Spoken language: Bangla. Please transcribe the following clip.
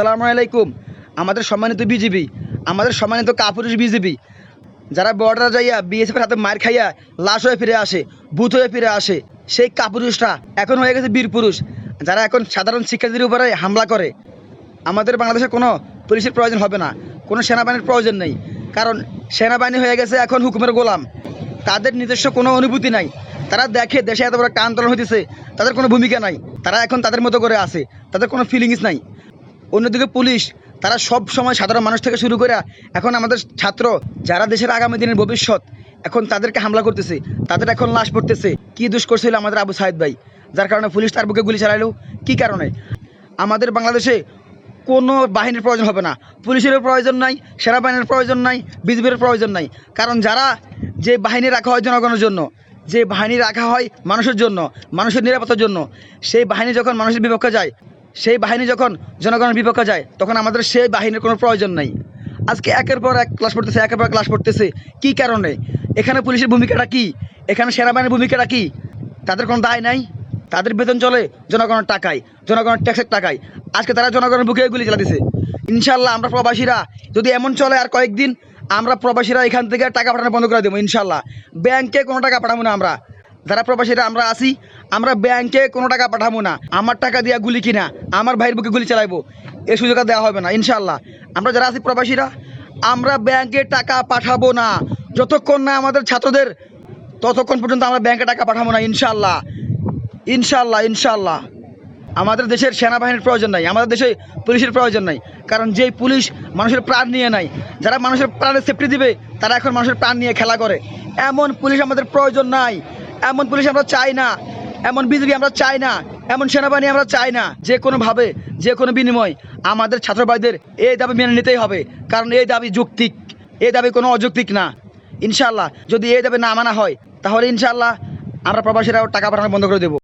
আসসালামু আলাইকুম। আমাদের সম্মানিত বিজেপি আমাদের সম্মানিত কাপুরুষ বিজেপি যারা বর্ডারে যাইয়া বিএসএফের হাতে মার খাইয়া লাশ হয়ে ফিরে আসে, ভূত হয়ে ফিরে আসে, সেই কাপুরুষটা এখন হয়ে গেছে বীর পুরুষ, যারা এখন সাধারণ শিক্ষার্থীদের উপরে হামলা করে। আমাদের বাংলাদেশে কোনো পুলিশের প্রয়োজন হবে না, কোনো সেনাবাহিনীর প্রয়োজন নেই, কারণ সেনাবাহিনী হয়ে গেছে এখন হুকুমের গোলাম। তাদের নিজস্ব কোনো অনুভূতি নাই, তারা দেখে দেশে এত বড় একটা আন্দোলন হইতেছে, তাদের কোনো ভূমিকা নাই, তারা এখন তাদের মতো করে আছে, তাদের কোনো ফিলিংস নাই। অন্যদিকে পুলিশ, তারা সব সময় সাধারণ মানুষ থেকে শুরু করে এখন আমাদের ছাত্র, যারা দেশের আগামী দিনের ভবিষ্যৎ, এখন তাদেরকে হামলা করতেছে, তাদের এখন লাশ পড়তেছে। কি দুষ করছিল আমাদের আবু সাহেদ ভাই? যার কারণে পুলিশ তার বুকে গুলি চালাইলো। কি কারণে? আমাদের বাংলাদেশে কোনো বাহিনীর প্রয়োজন হবে না। পুলিশেরও প্রয়োজন নাই, সেনাবাহিনীর প্রয়োজন নাই, বিজিবির প্রয়োজন নাই। কারণ যারা যে বাহিনী রাখা হয় জনগণের জন্য, যে বাহিনী রাখা হয় মানুষের জন্য, মানুষের নিরাপত্তার জন্য, সেই বাহিনী যখন মানুষের বিপক্ষে যায় সেই বাহিনী যখন জনগণের বিপক্ষে যায়, তখন আমাদের সেই বাহিনীর কোনো প্রয়োজন নাই। আজকে একের পর এক ক্লাস পড়তেছে, একের পর ক্লাস পড়তেছে। কি কারণে? এখানে পুলিশের ভূমিকাটা কি? এখানে সেনাবাহিনীর ভূমিকাটা কি? তাদের কোনো দায় নাই? তাদের বেতন চলে, জনগণের টাকায়, জনগণের ট্যাক্সের টাকায়। আজকে তারা জনগণের বুকে গুলি চালা দিছে। ইনশাল্লাহ আমরা প্রবাসীরা, যদি এমন চলে আর কয়েকদিন, আমরা প্রবাসীরা এখান থেকে টাকা পাঠানো বন্ধ করে দেবো ইনশাল্লাহ ব্যাংকে কোনো টাকা পাঠাবো না আমরা। যারা প্রবাসীরা আমরা আসি আমরা ব্যাংকে কোনো টাকা পাঠাবো না। আমার টাকা দিয়া গুলি কিনা, আমার ভাইয়ের বুকে গুলি চালাইবো এই সুযোগ আর দেওয়া হবে না ইনশাল্লাহ আমরা যারা আছি প্রবাসীরা, আমরা ব্যাংকে টাকা পাঠাবো না। যতক্ষণ না আমাদের ছাত্রদের, ততক্ষণ পর্যন্ত আমরা ব্যাংকে টাকা পাঠাবো না ইনশাল্লাহ ইনশাল্লাহ ইনশাল্লাহ আমাদের দেশের সেনাবাহিনীর প্রয়োজন নাই, আমাদের দেশে পুলিশের প্রয়োজন নাই। কারণ যেই পুলিশ মানুষের প্রাণ নিয়ে নাই যারা মানুষের প্রাণের সেফটি দিবে, তারা এখন মানুষের প্রাণ নিয়ে খেলা করে। এমন পুলিশ আমাদের প্রয়োজন নাই। এমন পুলিশ আমরা চাই না, এমন বিজেপি আমরা চাই না, এমন সেনাবাহিনী আমরা চাই না। যে কোনোভাবে, যে কোনো বিনিময় আমাদের ছাত্র ভাইদের এই দাবি মেনে নিতেই হবে, কারণ এই দাবি যৌক্তিক, এই দাবি কোনো অযৌক্তিক না। ইনশাল্লাহ যদি এই দাবি না মানা হয়, তাহলে ইনশাল্লাহ আমরা প্রবাসীরাও টাকা পাঠানো বন্ধ করে দেবো।